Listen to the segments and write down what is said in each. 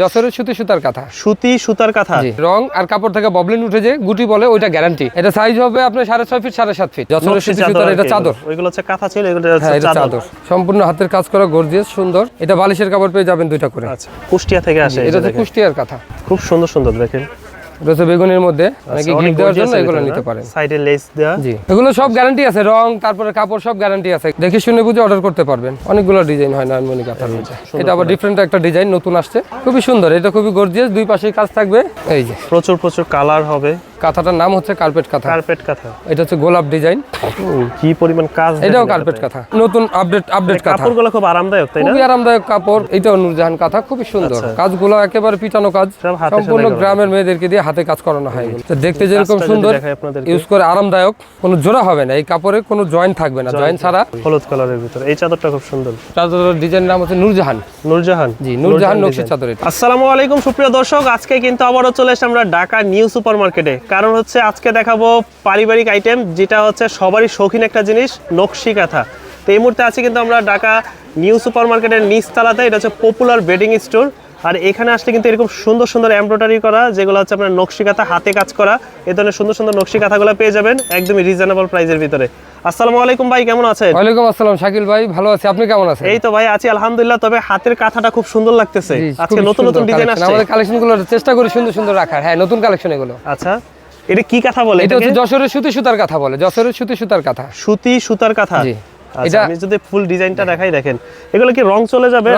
যশোরের সুতি সুতার কাঁথা। সুতি সুতার কাঁথা। রং আর কাপড় থেকে ববলিন উঠে যে গুটি বলে ওইটা গ্যারান্টি এটা সাইজ হবে আপনার সাড়ে ছয় ফিট সাড়ে সাত ফিট। যশোরের সুতি সুতার এটা চাদর। ওইগুলো হচ্ছে কাঁথা ছিল এগুলো হ্যাঁ চাদর। সম্পূর্ণ হাতের কাজ করা গর্জিয়াস সুন্দর। এটা বালিশের কাপড় পেয়ে যাবেন দুইটা করে। আচ্ছা কুষ্টিয়া থেকে আসে এটা হচ্ছে কুষ্টিয়ার কাঁথা। খুব সুন্দর সুন্দর দেখেন। এটা হচ্ছে বেগুনের মধ্যে। অনেকে আচ্ছা, গিফট দেওয়ার জন্য এগুলো নিতে পারেন। সাইডে লেস দেওয়া? জি। এগুলো সব গ্যারান্টি আছে রং তারপরে কাপড় সব গ্যারান্টি আছে। দেখে শুনে বুঝে অর্ডার করতে পারবেন। অনেকগুলো ডিজাইন হয় নয়নমণি কাঁথার মধ্যে। এটা আবার ডিফারেন্ট একটা ডিজাইন নতুন আসছে। খুবই সুন্দর এটা খুবই গর্জিয়াস দুই পাশে কাজ থাকবে। এই যে। প্রচুর প্রচুর কালার হবে। কাঁথাটার নাম হচ্ছে কার্পেট কাঁথা। কার্পেট কাঁথা। এটা হচ্ছে গোলাপ ডিজাইন। কি পরিমাণ কাজ এটাও কার্পেট কাঁথা। নতুন আপডেট আপডেট কাঁথা। কাপড়গুলো খুব আরামদায়ক তাই না? খুবই আরামদায়ক কাপড়। এটাও নূরজাহান কাঁথা খুবই সুন্দর। আচ্ছা। কাজগুলো একেবারে পিটানো কাজ। সম্পূর্ণ গ্রামের মেয়েদেরকে দিয়ে হাতে কাজ করানো হয়। দেখতে যেরকম সুন্দর ইউজ করে আরামদায়ক কোনো জোড়া হবে না। এই কাপড়ে কোনো জয়েন্ট থাকবে না। জয়েন্ট ছাড়া হলুদ কালারের ভিতরে। এই চাদরটা খুব সুন্দর। চাদরের ডিজাইন নাম হচ্ছে নূরজাহান। নূরজাহান। জি নূরজাহান নকশি চাদর এটা। আসসালামু আলাইকুম সুপ্রিয় দর্শক। আজকে কিন্তু আবারও চলে এসে আমরা ঢাকা নিউ সুপার মার্কেটে কারণ হচ্ছে আজকে দেখাবো পারিবারিক আইটেম যেটা হচ্ছে সবারই শৌখিন একটা জিনিস নকশি কাঁথা। তো এই মুহূর্তে আছি কিন্তু আমরা ঢাকা নিউ সুপার মার্কেটের নিচতলাতে এটা হচ্ছে পপুলার বেডিং স্টোর আর এখানে আসলে কিন্তু এরকম সুন্দর সুন্দর এমব্রয়ডারি করা যেগুলো হচ্ছে আপনার নকশি কাঁথা হাতে কাজ করা এ ধরনের সুন্দর সুন্দর নকশি কাঁথাগুলো পেয়ে যাবেন একদমই রিজনেবল প্রাইসের ভিতরে। আসসালামু আলাইকুম ভাই কেমন আছেন? ওয়ালাইকুম আসসালাম শাকিল ভাই ভালো আছি। আপনি কেমন আছেন? এই তো ভাই আছি আলহামদুলিল্লাহ তবে হাতের কাঁথাটা খুব সুন্দর লাগতেছে। আজকে নতুন নতুন ডিজাইন। আসছে। আমাদের কালেকশনগুলো চেষ্টা করি সুন্দর সুন্দর রাখার। হ্যাঁ নতুন কালেকশন এগুলো। আচ্ছা। এটা কি কথা বলে এটা হচ্ছে? যশোরের সুতি সুতার কথা বলে যশোরের সুতি সুতার কথা সুতি সুতার কথা জি। আচ্ছা এটা- আমি যদি ফুল ডিজাইনটা দেখাই দেখেন এগুলো কি রং চলে যাবে?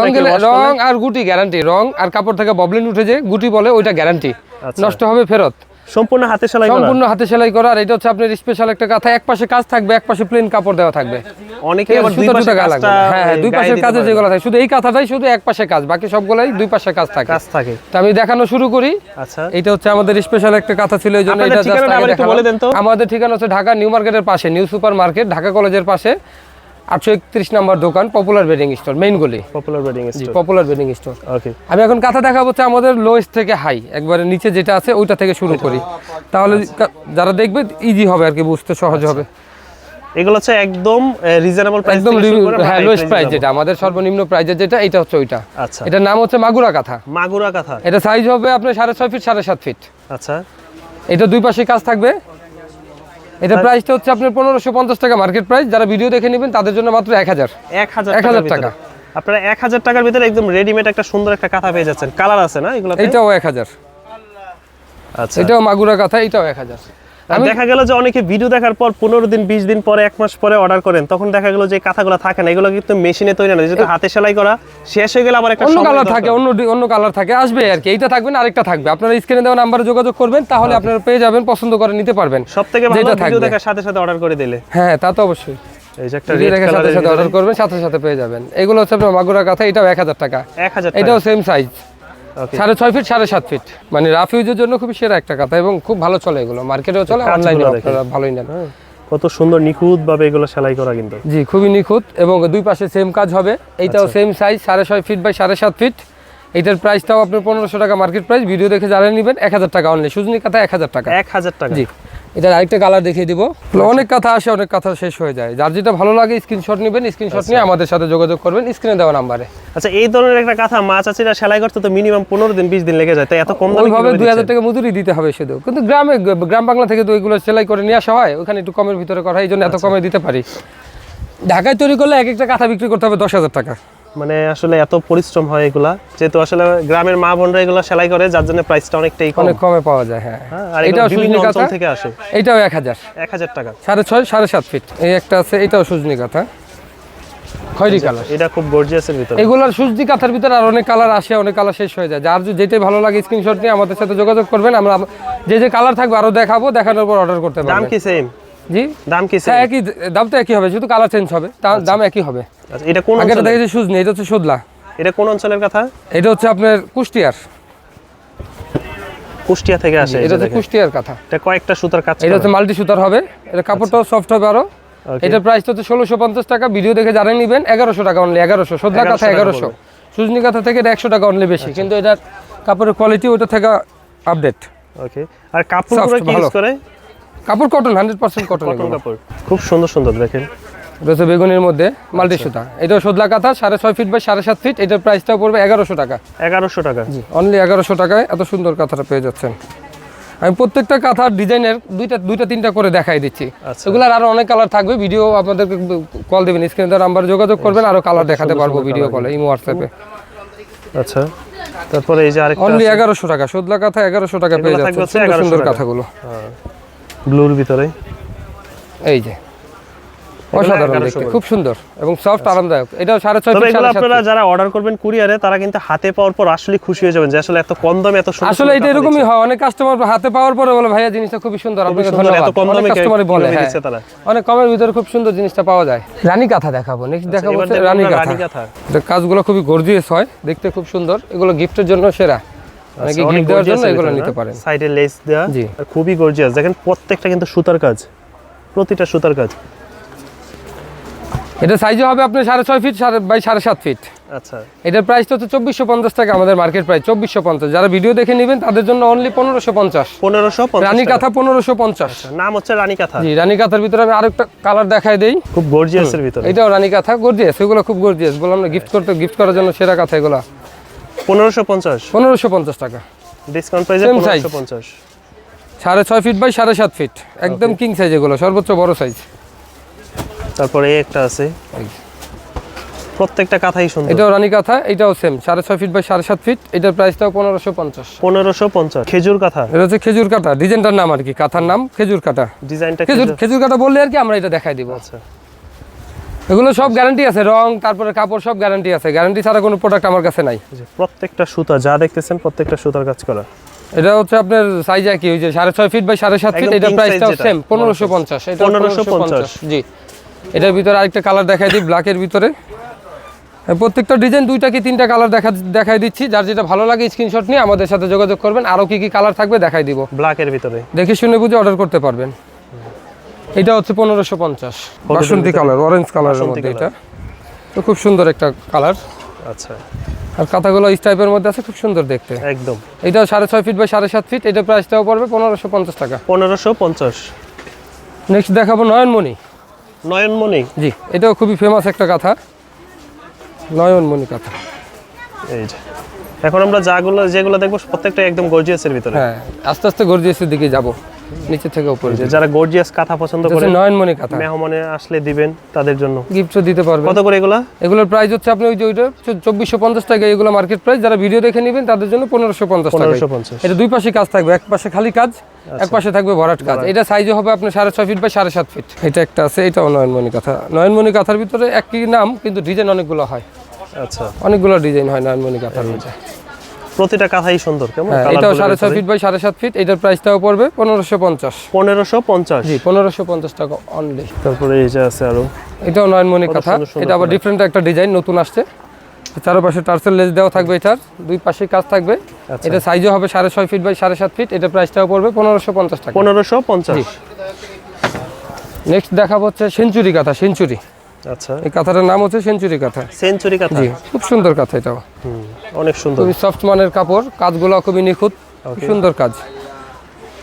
রং আর গুটি গ্যারান্টি রং আর কাপড় থেকে ববলিন উঠে যে গুটি বলে ওইটা গ্যারান্টি আচ্ছা। নষ্ট হবে ফেরত সম্পূর্ণ হাতে সেলাই করা? সম্পূর্ণ হাতে সেলাই করা আর এটা হচ্ছে আপনার স্পেশাল একটা কাঁথা এক পাশে কাজ থাকবে এক পাশে প্লেন কাপড় দেওয়া থাকবে। অনেকে আবার দুই পাশে গায়ে লাগবে হ্যাঁ হ্যাঁ দুই পাশের কাজে। যেগুলো থাকে শুধু এই কাঁথাটাই শুধু এক পাশে কাজ বাকি সবগুলাই দুই পাশে কাজ থাকে। কাজ থাকে। তো আমি দেখানো শুরু করি। আচ্ছা। এটা হচ্ছে আমাদের স্পেশাল একটা কাঁথা ছিল এই জন্য এটা তো। আমাদের ঠিকানা হচ্ছে ঢাকা নিউ মার্কেটের পাশে নিউ সুপার মার্কেট ঢাকা কলেজের পাশে। আটশো একত্রিশ নাম্বার দোকান পপুলার বেডিং স্টোর মেইন গলি। Popular wedding store popular bedding store okay আমি এখন কাঁথা দেখাবো হচ্ছে আমাদের লোয়েস্ট থেকে হাই একবারে নিচে যেটা আছে ওইটা থেকে শুরু করি। তাহলে যারা দেখবে ইজি হবে আর কি বুঝতে সহজ হবে। এগুলো হচ্ছে একদম রিজনেবল প্রাইস একদম হ্যাঁ লোয়েস্ট প্রাইস যেটা। আমাদের সর্বনিম্ন প্রাইজের যেটা এটা হচ্ছে ওইটা। আচ্ছা। এটার নাম হচ্ছে মাগুরা কাঁথা। মাগুরা কাঁথা। এটা সাইজ হবে আপনার সাড়ে ছয় ফিট সাড়ে সাত ফিট আচ্ছা। এটা দুই পাশে কাজ থাকবে। এটা প্রাইসটা হচ্ছে আপনার পনেরোশো পঞ্চাশ টাকা মার্কেট প্রাইস যারা ভিডিও দেখে নেবেন তাদের জন্য মাত্র এক হাজার। এক হাজার এক হাজার টাকা। আপনারা এক হাজার টাকার ভিতরে একদম রেডিমেড একটা সুন্দর একটা কাঁথা পেয়ে যাচ্ছেন। কালার আছে না এগুলো এটাও এক হাজার। আচ্ছা। এটাও মাগুরা কাঁথা এটাও এক হাজার। দেখা গেল যে অনেকে ভিডিও দেখার পর পনেরো দিন বিশ দিন পরে এক মাস পরে অর্ডার করেন তখন দেখা গেল যে কাঁথাগুলো থাকে না এগুলো কিন্তু মেশিনে তৈরি না যেহেতু হাতে সেলাই করা শেষ হয়ে গেলে আবার একটা অন্য কালার থাকে অন্য অন্য কালার থাকে আসবে আর কি এইটা থাকবে না আরেকটা থাকবে। আপনারা স্ক্রিনে দেওয়া নাম্বারে যোগাযোগ করবেন তাহলে আপনারা পেয়ে যাবেন পছন্দ করে নিতে পারবেন। সব থেকে ভালো ভিডিও। দেখার সাথে সাথে অর্ডার করে দিলে। হ্যাঁ তা তো অবশ্যই। সাথে সাথে অর্ডার করবেন সাথে সাথে পেয়ে যাবেন। এগুলো হচ্ছে আপনার মাগুরা কাঁথা এটাও এক হাজার টাকা। এক হাজার এটাও সেম সাইজ সাড়ে ছয় ফিট সাড়ে সাত ফিট মানে রাফ ইউজের জন্য খুবই সেরা একটা কাঁথা এবং খুব ভালো চলে এগুলো। মার্কেটেও চলে অনলাইনে আপনারা ভালোই নেন। কত সুন্দর নিখুঁত ভাবে এগুলো সেলাই করা কিন্তু। জি খুবই নিখুঁত এবং দুই পাশে সেম কাজ হবে। এইটাও আচ্ছা। সেম সাইজ সাড়ে ছয় ফিট বাই সাড়ে সাত ফিট এটার প্রাইসটাও আপনার পনেরোশো টাকা মার্কেট প্রাইস ভিডিও দেখে জানিয়ে নেবেন এক হাজার টাকা অনলি সুজনি কাঁথা এক হাজার টাকা। এক হাজার টাকা। জি। এটার আরেকটা কালার দেখিয়ে দিব। অনেক কথা আসে অনেক কথা শেষ হয়ে যায়। যার যেটা ভালো লাগে স্ক্রিনশট নেবেন স্ক্রিনশট নিয়ে আমাদের সাথে যোগাযোগ করবেন স্ক্রিনে দেওয়া নাম্বারে আচ্ছা এই ধরনের একটা কাঁথা মা চাচিরা সেলাই করতে তো মিনিমাম পনেরো দিন বিশ দিন লেগে যায় তাই এত কম কীভাবে দুই হাজার? টাকা মজুরি দিতে হবে শুধু। কিন্তু গ্রামে গ্রাম বাংলা থেকে তো ওইগুলো সেলাই করে নিয়ে আসা হয় ওখানে একটু কমের ভিতরে করা হয় এই জন্য এত কমে দিতে পারি। ঢাকায় তৈরি করলে এক একটা কাঁথা বিক্রি করতে হবে দশ হাজার টাকা। মানে আসলে এত পরিশ্রম হয় এগুলা যেহেতু আসলে গ্রামের মা বোনরা এগুলো সেলাই করে যার জন্য প্রাইসটা অনেকটাই কম। অনেক কমে পাওয়া যায় হ্যাঁ। হ্যাঁ, আর এটাও বিভিন্ন সুজনি অঞ্চল কাঁথা থেকে আসে। এটাও এক হাজার। এক হাজার টাকা। সাড়ে ছয় সাড়ে সাত ফিট এই একটা আছে এটাও সুজনি কাঁথা খয়রি কালার। এটা খুব গর্জিয়াসের ভিতরে। এগুলোর সুজনি কাঁথার ভিতরে আর অনেক কালার আসে অনেক কালার শেষ হয়ে যায়। যার যে- যেটাই ভালো লাগে স্ক্রিনশট নিয়ে আমাদের সাথে যোগাযোগ করবেন আমরা আম- যে যে কালার থাকবে আরও দেখাবো দেখানোর পর অর্ডার করতে পারবেন। দাম কি সেম জি? দাম কি সেম একই দাম তো একই হবে শুধু কালার চেঞ্জ হবে তা- দাম একই হবে। আচ্ছা এটা কোন আগেটা? দেখেছি সুজনি এটা হচ্ছে সুদলা। এটা কোন অঞ্চলের কথা? এটা হচ্ছে আপনার কুষ্টিয়ার। কুষ্টিয়া থেকে আসে এটা হচ্ছে কুষ্টিয়ার কথা। এটা কয়েকটা সুতার কাজ এটা হচ্ছে মাল্টি সুতার হবে এটা কাপড়টাও সফট হবে আরও। এটার প্রাইস হচ্ছে ষোলোশো পঞ্চাশ টাকা ভিডিও দেখে জানিয়ে নেবেন এগারোশো টাকা অনলি এগারোশো। সদলা কাঁথা এগারোশো সুজনি কাঁথা থেকে এটা একশো টাকা অনলি বেশি কিন্তু এটার কাপড়ের কোয়ালিটি ওটা থেকে আপডেট ওকে আর কাপড়গুলো Soft, কি ইউজ করে? কাপড় কটন হান্ড্রেড পার্সেন্ট কটন কাপড়। খুব সুন্দর সুন্দর দেখেন। হচ্ছে বেগুনের মধ্যে মাল্টি সুতা। এটা সোদলা কাঁথা সাড়ে ছয় ফিট বাই সাড়ে সাত ফিট এটার প্রাইসটাও পড়বে এগারোশো টাকা। এগারোশো টাকা। জি অনলি এগারোশো টাকায় এত সুন্দর কাঁথাটা পেয়ে যাচ্ছেন। আমি প্রত্যেকটা কাঁথার ডিজাইনের দুইটা দুইটা তিনটা করে দেখাই দিচ্ছি। আচ্ছা। এগুলার আরও অনেক কালার থাকবে। ভিডিও আপনাদেরকে কল দেবেন স্ক্রিনে তার নাম্বার যোগাযোগ করবেন আরও কালার দেখাতে পারব ভিডিও কলে ইমো হোয়াটসঅ্যাপে আচ্ছা। তারপরে এই যে আরেকটা অনলি এগারোশো টাকা সোদলা কাঁথা এগারোশো টাকা পেয়ে যাচ্ছে সুন্দর 1100 সুন্দর টাকা। কাঁথাগুলো। ব্লুর ভিতরে? এই যে। অসাধারণ দেখতে খুব সুন্দর এবং সফট আরামদায়ক। এটা সাড়ে ছয় তবে এগুলো আপনারা যারা অর্ডার করবেন কুরিয়ারে তারা কিন্তু হাতে পাওয়ার পর আসলে খুশি হয়ে যাবেন যে আসলে এত কম দামে এত সুন্দর আসলে এটা এরকমই হয় অনেক কাস্টমার হাতে পাওয়ার পরে বলে ভাইয়া জিনিসটা খুবই সুন্দর আপনাকে ধন্যবাদ এত কম দামে কাস্টমারই বলে হ্যাঁ। তারা? অনেক কমের ভিতরে খুব সুন্দর জিনিসটা পাওয়া যায়। রানী কাঁথা দেখাবো নেক্সট দেখাবো হচ্ছে দেখব রানী আমরা কাঁথা। রানী কাঁথা। কাজগুলো খুবই গর্জিয়াস হয় দেখতে খুব সুন্দর। এগুলো গিফটের জন্য সেরা। অনেকে আচ্ছা, গিফট দেওয়ার জন্য এগুলো নিতে পারেন। সাইডে লেস দেওয়া জি। খুবই গর্জিয়াস দেখেন প্রত্যেকটা কিন্তু সুতার কাজ। প্রতিটা সুতার কাজ। এটা সাইজে হবে আপনার সাড়ে ছয় ফিট সাড়ে বাই সাড়ে সাত ফিট আচ্ছা। এটার প্রাইসটা হচ্ছে চব্বিশশো পঞ্চাশ টাকা আমাদের মার্কেট প্রাইস চব্বিশশো পঞ্চাশ। যারা ভিডিও দেখে নেবেন তাদের জন্য অনলি পনেরোশো পঞ্চাশ। পনেরোশো রানী কাঁথা পনেরোশো পঞ্চাশ। নাম হচ্ছে রানী কাঁথা। জি রানী কাঁথার ভিতরে আমি আরেকটা কালার দেখাই দেই। খুব গর্জিয়াসের ভিতরে। এটাও রানী কাঁথা গর্জিয়াস এগুলো খুব গর্জিয়াস বললাম না গিফট করতে গিফট করার জন্য সেরা কাঁথা এগুলো। পনেরোশো পঞ্চাশ। পনেরোশো পঞ্চাশ টাকা। ডিসকাউন্ট প্রাইসে. পনেরোশো পঞ্চাশ। সাড়ে ছয় ফিট বাই সাড়ে সাত ফিট একদম কিং সাইজ এগুলো সর্বোচ্চ বড় সাইজ তারপরে একটা আছে। প্রত্যেকটা কাঁথাই সুন্দর। এটাও রানী কাঁথা এটাও সেম সাড়ে ছয় ফিট বাই সাড়ে সাত ফিট এটার প্রাইসটাও পনেরোশো পঞ্চাশ। পনেরোশো পঞ্চাশ। খেজুর কাঁথা। এটা হচ্ছে খেজুর কাটা। ডিজাইনটার নাম আর কি কাঁথার নাম খেজুর কাটা। ডিজাইনটা খেজুর খেজুর খেজুর বললে আর কি আমরা এটা দেখাই দিব। আচ্ছা। এগুলো সব গ্যারান্টি আছে রং তারপরে কাপড় সব গ্যারান্টি আছে। গ্যারান্টি ছাড়া কোনো প্রোডাক্ট আমার কাছে নাই। প্রত্যেকটা সুতা যা দেখতেছেন প্রত্যেকটা সুতার কাজ করা। এটা হচ্ছে আপনার সাইজ একই ওই যে সাড়ে ছয় ফিট বাই সাড়ে সাত ফিট এটা প্রাইসটাও size সেম পনেরোশো পঞ্চাশ। এটা 1550 জি। এটার ভিতরে আরেকটা কালার দেখাই দিই ব্ল্যাকের ভিতরে। প্রত্যেকটা ডিজাইন দুইটা কি তিনটা কালার দেখা দেখাই দিচ্ছি। যার যেটা ভালো লাগে স্ক্রিনশট নিয়ে আমাদের সাথে যোগাযোগ করবেন। আরও কি কি কালার থাকবে দেখাই দিব। ব্ল্যাকের ভিতরে। দেখে শুনে বুঝে অর্ডার করতে পারবেন। এটা হচ্ছে পনেরোশো পঞ্চাশ। বাসন্তী কালার অরেঞ্জ কালারের মধ্যে এটা। তো খুব সুন্দর একটা কালার আচ্ছা। আর কাঁথাগুলো এই টাইপের মধ্যে আছে খুব সুন্দর দেখতে। একদম। এটাও সাড়ে ছয় ফিট বাই সাড়ে সাত ফিট এটা প্রাইসটাও পড়বে পনেরোশো পঞ্চাশ টাকা। পনেরোশো পঞ্চাশ। নেক্সট দেখাবো নয়নমণি। নয়নমণি? জি এটাও খুবই ফেমাস একটা কথা। নয়নমণি কথা। এই যে। এখন আমরা যাগুলো যেগুলো দেখব প্রত্যেকটা একদম গর্জিয়াসের ভিতরে। হ্যাঁ আস্তে আস্তে গর্জিয়াসের দিকে যাব। নিচে থেকে উপরে যে যারা গর্জিয়াস কাঁথা পছন্দ করে নয়নমণি কথা। মেহমানে আসলে দিবেন তাদের জন্য। গিফটও দিতে পারবেন। কত করে এগুলা? এগুলোর প্রাইস হচ্ছে আপনি ওই যে ওইটা চব্বিশশো পঞ্চাশ টাকা এগুলো মার্কেট প্রাইস যারা ভিডিও দেখে নেবেন তাদের জন্য পনেরোশো পঞ্চাশ টাকা। এটা দুই পাশে কাজ থাকবে এক পাশে খালি কাজ এক পাশে থাকবে ভরাট কাজ। এটা সাইজে হবে আপনার সাড়ে ছয় ফিট বাই সাড়ে সাত ফিট এটা একটা আছে এটাও নয়নমণি কথা। নয়নমণি কাঁথার ভিতরে একই নাম কিন্তু ডিজাইন অনেকগুলো হয়। আচ্ছা। অনেকগুলো ডিজাইন হয় নয়নমণি কাঁথার মধ্যে। প্রতিটা কাঁথাই সুন্দর কেমন হ্যাঁ এটাও সাড়ে ছয় ফিট বাই সাড়ে সাত ফিট এটার প্রাইসটাও পড়বে পনেরোশো পঞ্চাশ। পনেরোশো পঞ্চাশ। জি পনেরোশো পঞ্চাশ টাকা অনলি তারপরে এই যে আছে আরও। এটাও নয়নমণি কথা। এটা আবার ডিফারেন্ট একটা ডিজাইন নতুন আসছে। চারপাশে টার্সেল লেস দেওয়া থাকবে এটার দুই পাশে কাজ থাকবে। আচ্ছা। এটা সাইজও হবে সাড়ে ছয় ফিট বাই সাড়ে সাত ফিট এটা প্রাইসটাও পড়বে পনেরোশো পঞ্চাশ টাকা। পনেরোশো পঞ্চাশ। নেক্সট দেখাবো হচ্ছে সেঞ্চুরি কাঁথা সেঞ্চুরি। আচ্ছা। এই কাঁথাটার নাম হচ্ছে সেঞ্চুরি কাঁথা। সেঞ্চুরি কাঁথা। জি খুব সুন্দর কাঁথা এটাও। হুম, অনেক সুন্দর। খুবই সফট মানের কাপড় কাজগুলো খুবই নিখুঁত সুন্দর কাজ।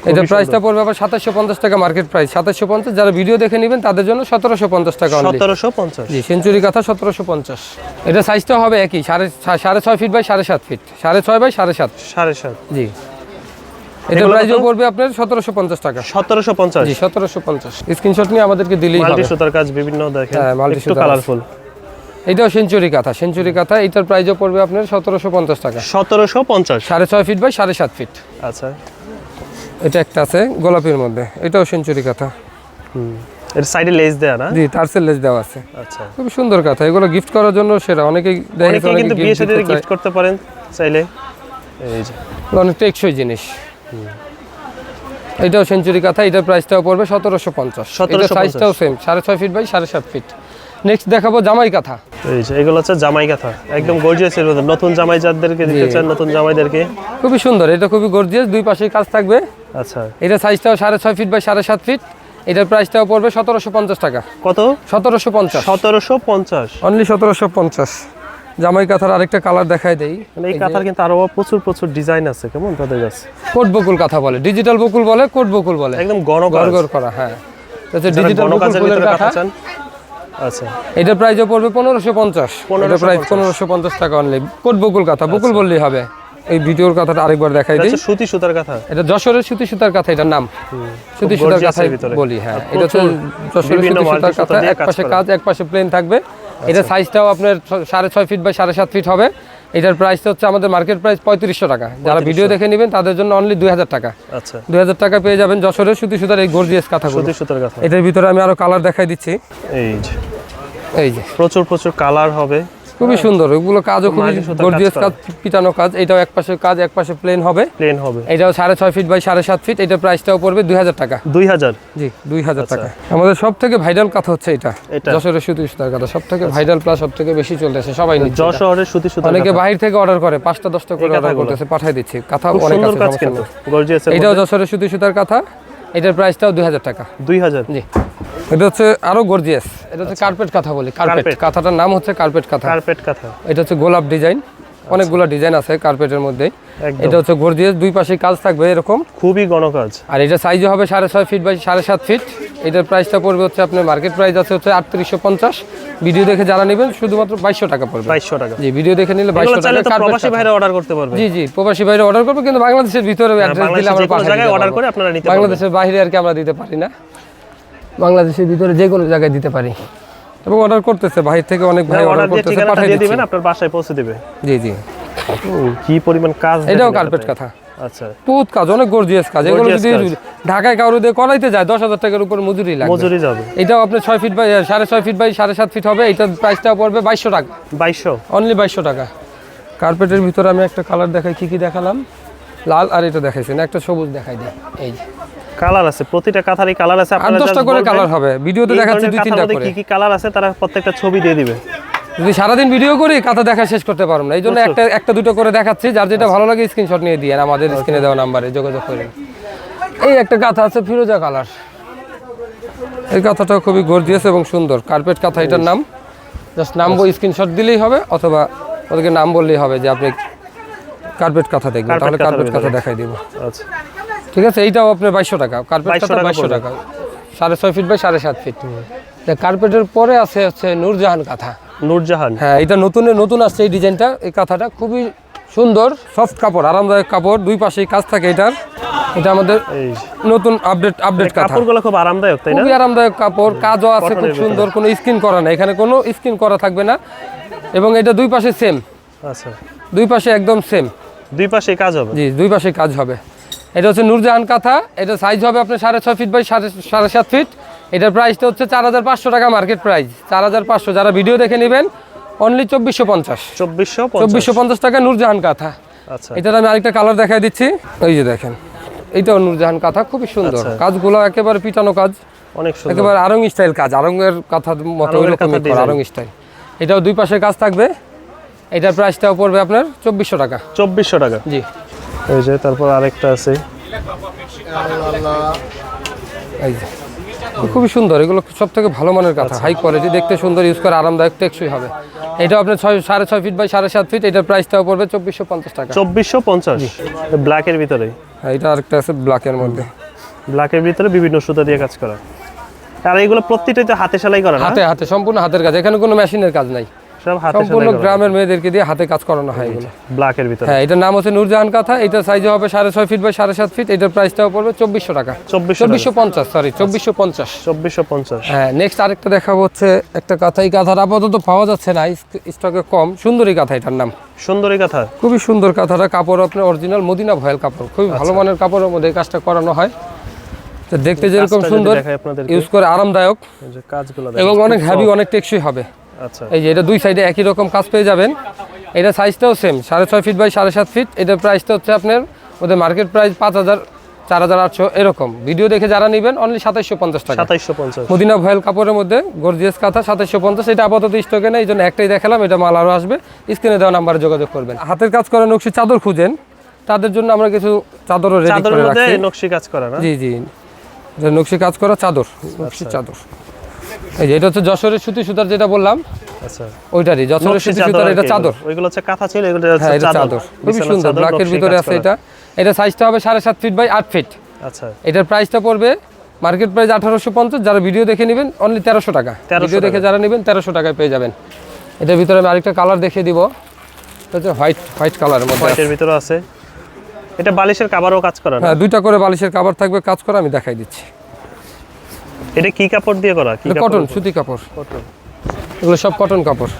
এটা প্রাইসটা পড়বে আবার সাতাশশো পঞ্চাশ টাকা মার্কেট প্রাইস সাতাশশো পঞ্চাশ যারা ভিডিও দেখে নেবেন তাদের জন্য সতেরোশো পঞ্চাশ টাকা সতেরোশো পঞ্চাশ। জি সেঞ্চুরি কাঁথা সতেরোশো পঞ্চাশ। এটা সাইজটা হবে একই সাড়ে সাড়ে ছয় ফিট বাই সাড়ে সাত ফিট সাড়ে ছয় বাই সাড়ে সাত। সাড়ে সাত। জি। এটা প্রাইসও পড়বে আপনার সতেরোশো পঞ্চাশ টাকা। সতেরোশো পঞ্চাশ। জি সতেরোশো পঞ্চাশ। স্ক্রিনশট নিয়ে আমাদেরকে দিলেই মাল্টি সুতার কাজ বিভিন্ন দেখেন হ্যাঁ, একটু সুতার কালারফুল এটাও সেঞ্চুরি কাঁথা। সেঞ্চুরি কাঁথা এটার প্রাইসও পড়বে আপনার সতেরোশো পঞ্চাশ টাকা। সতেরোশো পঞ্চাশ? সাড়ে ছয় ফিট বাই সাড়ে সাত ফিট আচ্ছা। এটা একটা আছে গোলাপির মধ্যে। এটাও সেঞ্চুরি কাঁথা। হুম। এর সাইডে লেস দেয়া না? জি টার্সেল লেস দেওয়া আছে। আচ্ছা। খুব সুন্দর কথা। এগুলো গিফট করার জন্য সেরা। অনেকেই দেখা অনেকে কিন্তু বিয়ে সাথে গিফট করতে পারেন চাইলে। এই যে। অনেক টেকসই জিনিস। এটাও সেঞ্চুরি কাঁথা। এটার প্রাইসটাও পড়বে সতেরোশো পঞ্চাশ। এটা 1750 সাইজটাও সেম সাড়ে ছয় ফিট বাই সাড়ে সাত ফিট নেক্সট দেখাবো জামাই কাঁথা। এই যে এগুলো হচ্ছে জামাই কাঁথা। একদম গর্জিয়াস এর মধ্যে। নতুন জামাই যাদেরকে দিতে চান নতুন জামাইদেরকে? খুবই সুন্দর এটা খুবই গর্জিয়াস দুই পাশেই কাজ থাকবে। আচ্ছা। এটা সাইজটাও সাড়ে ছয় ফিট বাই সাড়ে সাত ফিট এটার প্রাইসটাও পড়বে সতেরোশো পঞ্চাশ টাকা। কত? সতেরোশো পঞ্চাশ। সতেরোশো পঞ্চাশ। অনলি সতেরোশো পঞ্চাশ। জামাই কাঁথার আরেকটা কালার দেখাই দেই। মানে এই কাঁথার কিন্তু আরও প্রচুর প্রচুর ডিজাইন আছে। কেমন তাদের কাছে? কোট বকুল কাঁথা বলে ডিজিটাল বকুল বলে কোট বকুল বলে। একদম গণ গড় করা হ্যাঁ। ডিজিটাল বকুল কাঁথা আচ্ছা। প্রাইসও পড়বে পনেরোশো পঞ্চাশ। এটা প্রাইস পনেরোশো পঞ্চাশ টাকা অনলি কোট বকুল কথা? বকুল বললেই হবে। এই ভিডিওর কথাটা আরেকবার দেখাই দিই। আচ্ছা সুতি সুতার কথা। এটা যশোরের সুতি সুতার কথা এটার নাম। সুতি সুতার ভিতরে। বলি হ্যাঁ। এটা হচ্ছে যশোরের সুতি সুতার কথা। এক পাশে কাজ এক পাশে প্লেন থাকবে। এটা সাইজটাও আপনার সাড়ে ছয় ফিট বা সাড়ে সাত ফিট হবে। এটার প্রাইসটা হচ্ছে আমাদের মার্কেট প্রাইস পঁয়ত্রিশশো টাকা। যারা ভিডিও দেখে নেবেন তাদের জন্য অনলি দুই হাজার টাকা। আচ্ছা। দুই হাজার টাকা পেয়ে যাবেন যশোরের সুতি সুতার এই গর্জিয়াস কাঁথা সুতি সুতার কাঁথা। এটার ভিতরে আমি আরও কালার দেখাই দিচ্ছি। এই যে। এই যে। প্রচুর প্রচুর কালার হবে। খুবই সুন্দর ওগুলো কাজও খুবই কাজ গর্জিয়াস কাজ পিটানো কাজ এটাও এক পাশে কাজ এক পাশে প্লেন হবে। প্লেন হবে। এটাও সাড়ে ছয় ফিট বাই সাড়ে সাত ফিট এটার প্রাইসটাও পড়বে দুই হাজার টাকা। দুই হাজার। জি দুই হাজার টাকা। আমাদের সব থেকে ভাইরাল কথা হচ্ছে এটা? যশোরের সুতি সুতার কথা সব থেকে ভাইরাল প্লাস সব থেকে বেশি চলতেছে সবাই নিচ্ছে যশোরের সুতি সুতার অনেকে। বাইরে থেকে অর্ডার করে পাঁচটা দশটা করে অর্ডার? করতেছে পাঠাই দিচ্ছি। কথা অনেক সুন্দর আছে কাজ কিন্তু গর্জিয়াস এটাও যশোরের সুতি সুতার কথা এটার প্রাইসটাও দুই হাজার টাকা। দুই হাজার। জি। এটা হচ্ছে আরও গর্জিয়াস এটা হচ্ছে কার্পেট কাঁথা বলি কার্পেট। কাঁথাটার নাম হচ্ছে কার্পেট কাঁথা। কার্পেট কাঁথা। এটা হচ্ছে গোলাপ ডিজাইন অনেকগুলো ডিজাইন আছে কার্পেটের মধ্যে এটা হচ্ছে গর্জিয়াস দুই পাশে কাজ থাকবে এরকম। খুবই আর এটা সাইজও হবে সাড়ে ছয় ফিট বাই সাড়ে সাত ফিট এটার প্রাইসটা পড়বে হচ্ছে আপনার মার্কেট প্রাইস আছে হচ্ছে আটত্রিশশো পঞ্চাশ। ভিডিও দেখে যারা নেবেন শুধুমাত্র বাইশশো টাকা পড়বে। বাইশশো টাকা। জি ভিডিও দেখে নিলে বাইশশো টাকা। প্রবাসী। ভাইরা অর্ডার করতে পারবে। জি জি প্রবাসী বাইরে অর্ডার করবে কিন্তু বাংলাদেশের ভিতরে অ্যাড্রেস দিলে আমরা বাংলাদেশের বাইরে আর কি আমরা দিতে পারি না। বাংলাদেশের ভিতরে যে কোনো জায়গায় দিতে পারি। এবং অর্ডার করতেছে বাইরে থেকে অনেক ভাই অর্ডার অর্ডার করতেছে পাঠিয়ে দিয়ে দিবেন আপনার বাসায় পৌঁছে দিবে। জি জি। কি পরিমাণ কাজ এটাও কার্পেট কথা। আচ্ছা। বহুত কাজ অনেক গর্জিয়াস কাজ। এগুলো যদি ঢাকায় কারও দিয়ে করাইতে যায় দশ হাজার টাকার উপর মজুরি লাগবে। মজুরি যাবে। এটাও আপনার ছয় ফিট বাই সাড়ে ছয় ফিট বাই সাড়ে সাত ফিট হবে এটার প্রাইসটা পড়বে বাইশশো টাকা। বাইশশো? অনলি বাইশশো টাকা। কার্পেটের ভিতরে আমি একটা কালার দেখাই কি কি দেখালাম? লাল আর এটা দেখাইছি না একটা সবুজ দেখাই দিই এই কালার আছে প্রতিটা কাঁথারই কালার আছে আপনারা দশটা just করে কালার হবে। ভিডিওতে দেখাচ্ছি দুই তিনটা করে। কি কি কালার আছে তারা প্রত্যেকটা ছবি দিয়ে দিবে। যদি সারাদিন ভিডিও করি কাঁথা দেখা শেষ করতে পারব না। এই জন্য একটা একটা দুটো করে দেখাচ্ছি। যার যেটা ভালো লাগে স্ক্রিনশট নিয়ে দিয়ে আমাদের স্ক্রিনে দেওয়া নাম্বারে যোগাযোগ করেন এই একটা কাঁথা আছে ফিরোজা কালার। এই কাঁথাটা খুবই গর্জিয়াস এবং সুন্দর। কার্পেট কাঁথা এটার নাম। জাস্ট নাম স্ক্রিনশট দিলেই হবে অথবা ওদেরকে নাম বললেই হবে যে আপনি কার্পেট কাঁথা দেখবেন। তাহলে কার্পেট কাঁথা দেখাই দিব। আচ্ছা। ঠিক আছে? এইটাও আপনার বাইশশো টাকা। কার্পেট 2200 টাকা বাইশশো টাকা। সাড়ে ছয় ফিট বাই সাড়ে সাত ফিট কার্পেটের পরে আছে হচ্ছে নূরজাহান কাঁথা। নূরজাহান। হ্যাঁ এটা নতুন নতুন আসছে এই ডিজাইনটা। এই কাঁথাটা খুবই সুন্দর সফট কাপড় আরামদায়ক কাপড়। দুই পাশেই কাজ থাকে এটার। এটা আমাদের নতুন আপডেট আপডেট কাঁথা। কাপড়গুলো খুব আরামদায়ক তাই না? খুবই আরামদায়ক কাপড় কাজও আছে খুব সুন্দর কোনো স্কিন করা নেই। এখানে কোনো স্কিন করা থাকবে না। এবং এটা দুই পাশে সেম আচ্ছা। দুই পাশে একদম সেম দুই পাশে কাজ হবে। জি দুই পাশে কাজ হবে। এটা হচ্ছে নূরজাহান কাঁথা। এটা সাইজ হবে আপনার সাড়ে ছয় ফিট বাই সাড়ে সাড়ে সাত ফিট এটার প্রাইসটা হচ্ছে চার হাজার পাঁচশো টাকা মার্কেট প্রাইস চার হাজার পাঁচশো যারা ভিডিও দেখে নেবেন অনলি চব্বিশশো পঞ্চাশ। চব্বিশশো চব্বিশশো পঞ্চাশ টাকা নূরজাহান কাঁথা। আচ্ছা। এটার আমি আরেকটা কালার দেখাই দিচ্ছি। এই যে দেখেন এইটাও নূরজাহান কাঁথা খুবই সুন্দর। আচ্ছা। কাজগুলো একেবারে পিটানো কাজ। অনেক সুন্দর। একেবারে আরং স্টাইল কাজ আরঙের কাঁথার মতো করা, design। আড়ং স্টাইল এটাও দুই পাশে কাজ থাকবে। এটার প্রাইসটাও পড়বে আপনার চব্বিশশো টাকা। চব্বিশশো টাকা। জি। এই যে তারপর আরেকটা আছে। খুবই সুন্দর এগুলো সব থেকে ভালো মানের কাঁথা হাই কোয়ালিটি দেখতে সুন্দর ইউজ করে আরামদায়ক টেকসই হবে। এটা আপনার ছয় সাড়ে ছয় ফিট বাই সাড়ে সাত ফিট এটার প্রাইসটাও পড়বে চব্বিশশো পঞ্চাশ টাকা। চব্বিশশো পঞ্চাশ? ব্ল্যাকের ভিতরে হ্যাঁ, এটা আরেকটা আছে ব্ল্যাকের মধ্যে। ব্ল্যাকের ভিতরে বিভিন্ন সুতা দিয়ে কাজ করা। আর এইগুলো প্রত্যেকটাই তো হাতে সেলাই করা হাতে হাতে সম্পূর্ণ হাতের কাজ। এখানে কোনো মেশিনের কাজ নাই। সব হাতে সম্পূর্ণ গ্রামের মেয়েদেরকে দিয়ে হাতে কাজ করানো হয় এগুলো। ব্ল্যাকের ভিতরে। হ্যাঁ এটার নাম হচ্ছে নূরজাহান কাঁথা এটা সাইজ হবে সাড়ে ছয় ফিট বাই সাড়ে সাত ফিট এটার প্রাইসটাও পড়বে চব্বিশশো টাকা। চব্বিশশো পঞ্চাশ সরি চব্বিশশো পঞ্চাশ। চব্বিশশো পঞ্চাশ। হ্যাঁ নেক্সট আরেকটা দেখাবো হচ্ছে একটা কাঁথা। এই কাঁথার আপাতত পাওয়া যাচ্ছে না স্টকে কম। সুন্দরী কাঁথা এটার নাম। সুন্দরী কথা। খুবই সুন্দর কাঁথাটা কাপড় আপনার অরিজিনাল মদিনা ভয়েল কাপড়। খুবই ভালো আচ্ছা। মানের কাপড়ের মধ্যে এই কাজটা করানো হয়। তো দেখতে যেরকম সুন্দর ইউজ করে আরামদায়ক। এবং অনেক হ্যাভি অনেক টেকসই হবে। আচ্ছা। এই যে এটা দুই সাইডে একই রকম কাজ পেয়ে যাবেন। এটা সাইজটাও সেম সাড়ে ছয় ফিট বাই সাড়ে সাত ফিট এটার প্রাইসটা হচ্ছে আপনার ওদের মার্কেট প্রাইস পাঁচ হাজার চার হাজার আটশো এরকম। ভিডিও দেখে যারা নেবেন অনলি সাতাইশশো পঞ্চাশ টাকা। সাতাইশশো পঞ্চাশ। মদিনা ভয়েল কাপড়ের মধ্যে গর্জিয়াস কাঁথা সাতাইশশো পঞ্চাশ। এটা আপাতত স্টকে নেই এই জন্য একটাই দেখালাম এটা মাল আরও আসবে। স্ক্রিনে দেওয়া নাম্বারে যোগাযোগ করবেন। হাতের কাজ করা নকশি চাদর খুঁজেন। তাদের জন্য আমরা কিছু চাদরও রেডি করে রাখছি। নকশি কাজ করা না? জি জি। নকশি কাজ করা চাদর নকশি চাদর। এই যে এটা হচ্ছে যশোরের সুতি সুতার যেটা বললাম। আচ্ছা। ওইটারই যশোরের সুতি সুতার এটা চাদর। ওইগুলো হচ্ছে কাঁথা ছিল এগুলো হচ্ছে হ্যাঁ চাদর। খুবই সুন্দর ব্ল্যাকের ভিতরে আছে এটা। এটা সাইজটা হবে সাড়ে সাত ফিট বাই আট ফিট আচ্ছা। এটার প্রাইসটা পড়বে মার্কেট প্রাইস আঠারোশো পঞ্চাশ। যারা ভিডিও দেখে নেবেন অনলি তেরোশো টাকা। ভিডিও দেখে যারা নেবেন তেরোশো টাকায় পেয়ে যাবেন। এটার ভিতরে আমি আরেকটা কালার দেখিয়ে দিব। হচ্ছে হোয়াইট হোয়াইট কালারের মধ্যে। হোয়াইটের ভিতরে আছে। এটা বালিশের কাবারও কাজ করা হ্যাঁ দুইটা করে বালিশের কাভার থাকবে কাজ করা আমি দেখাই দিচ্ছি। এটা কি কাপড় দিয়ে করা? কি কটন সুতি কাপড়। কটন এগুলো সব কটন কাপড়।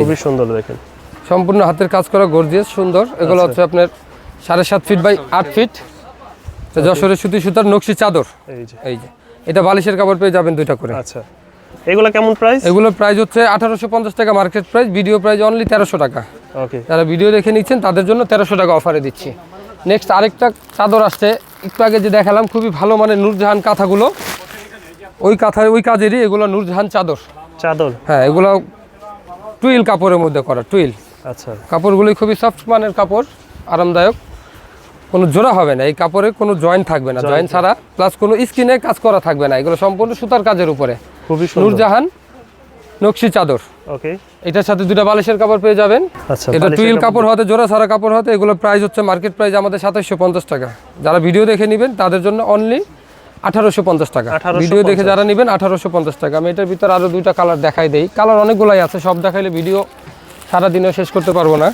খুবই সুন্দর দেখেন। সম্পূর্ণ হাতের কাজ করা গর্জিয়াস সুন্দর। এগুলো আচ্ছা। হচ্ছে আপনার সাড়ে সাত ফিট বাই আট ফিট যশোরের সুতি সুতার নকশি চাদর। এই যে। এই যে। এটা বালিশের কাপড় পেয়ে যাবেন দুইটা করে। আচ্ছা। এগুলো কেমন প্রাইস এগুলোর প্রাইস হচ্ছে আঠারোশো পঞ্চাশ টাকা market price video price only তেরোশো টাকা। ওকে যারা ভিডিও দেখে নিচ্ছেন তাদের জন্য তেরোশো টাকা অফারে দিচ্ছি। নেক্সট আরেকটা চাদর আসছে একটু আগে যে দেখালাম খুবই ভালো মানে নূরজাহান কাঁথাগুলো। ওই কাঁথা ওই কাজেরই এগুলো নূরজাহান চাদর। চাদর? হ্যাঁ এগুলো টুইল কাপড়ের মধ্যে করা টুইল। আচ্ছা। কাপড়গুলি খুবই সফট মানের কাপড় আরামদায়ক। কোনো জোড়া হবে না এই কাপড়ে কোনো জয়েন্ট থাকবে না জয়েন্ট ছাড়া প্লাস কোনো স্কিনে কাজ করা থাকবে না এগুলো সম্পূর্ণ সুতার কাজের উপরে। খুবই নূরজাহান নকশি চাদর। ওকে। এটার সাথে দুটা বালিশের কাপড় পেয়ে যাবেন। আচ্ছা এটা টুইল কাপড়- হতে জোড়া সারা কাপড় হতে এগুলো প্রাইস হচ্ছে মার্কেট প্রাইস আমাদের সাতাইশশো পঞ্চাশ টাকা। যারা ভিডিও দেখে নেবেন তাদের জন্য অনলি আঠারোশো পঞ্চাশ টাকা। ভিডিও দেখে যারা নেবেন আঠারোশো পঞ্চাশ টাকা। আমি এটার ভিতরে আরও দুইটা কালার দেখাই দেই। কালার অনেকগুলাই আছে সব দেখাইলে ভিডিও সারাদিনও শেষ করতে পারব না।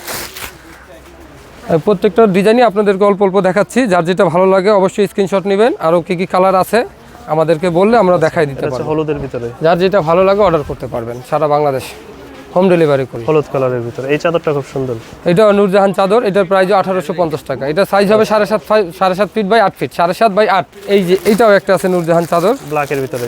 প্রত্যেকটা ডিজাইনই আপনাদেরকে অল্প অল্প দেখাচ্ছি। যার যেটা ভালো লাগে অবশ্যই স্ক্রিনশট নেবেন। আরও কী কী কালার আছে আমাদেরকে বললে আমরা দেখাই দিতে পারব। হলুদের ভিতরে। যার যেটা ভালো লাগে অর্ডার করতে পারবেন। সারা বাংলাদেশ হোম ডেলিভারি করি। হলুদ কালারের ভিতরে। এই চাদরটা খুব সুন্দর। এটা নূরজাহান চাদর এটার প্রাইস আঠারোশো পঞ্চাশ টাকা। এটা সাইজ হবে সাড়ে সাত সাড়ে সাত ফিট বাই আট ফিট সাড়ে সাত বাই আট। এই যে এইটাও একটা আছে নূরজাহান চাদর। ব্ল্যাকের ভিতরে।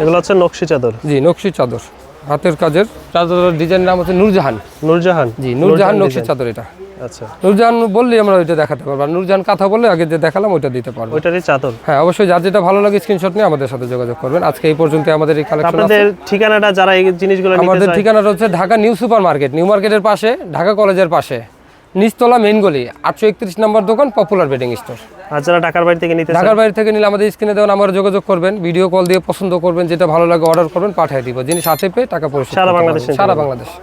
এগুলো হচ্ছে নকশি চাদর। জি নকশি চাদর। হাতের কাজের চাদরের ডিজাইন নাম হচ্ছে নূরজাহান। নূরজাহান। জি নূরজাহান নকশি চাদর এটা। আচ্ছা। নূরজাহান বললেই আমরা ওইটা দেখাতে পারব। আর নূরজাহান কথা বললে আগে যে দেখালাম ওইটা দিতে পারব। ওইটারই চাদর। হ্যাঁ অবশ্যই যার যেটা ভালো লাগে স্ক্রিনশট নিয়ে আমাদের সাথে যোগাযোগ করবেন। আজকে এই পর্যন্ত আমাদের এই কালেকশন আপনাদের ঠিকানাটা যারা এই জিনিসগুলো নিতে আমাদের ঠিকানাটা হচ্ছে Dhaka new super market new মার্কেটের পাশে ঢাকা কলেজের পাশে। নিচতলা মেইন গলি আটশো একত্রিশ নম্বর দোকান পপুলার বেডিং স্টোর আর যারা ঢাকার বাড়ি থেকে নিতে ঢাকার বাইরে থেকে নিলে আমাদের স্ক্রিনে দেওয়া নাম্বারে যোগাযোগ করবেন। ভিডিও কল দিয়ে পছন্দ করবেন যেটা ভালো লাগে অর্ডার করবেন পাঠিয়ে দিব। জিনিস হাতে পেয়ে টাকা পরিশোধ সারা বাংলাদেশে। সারা বাংলাদেশ।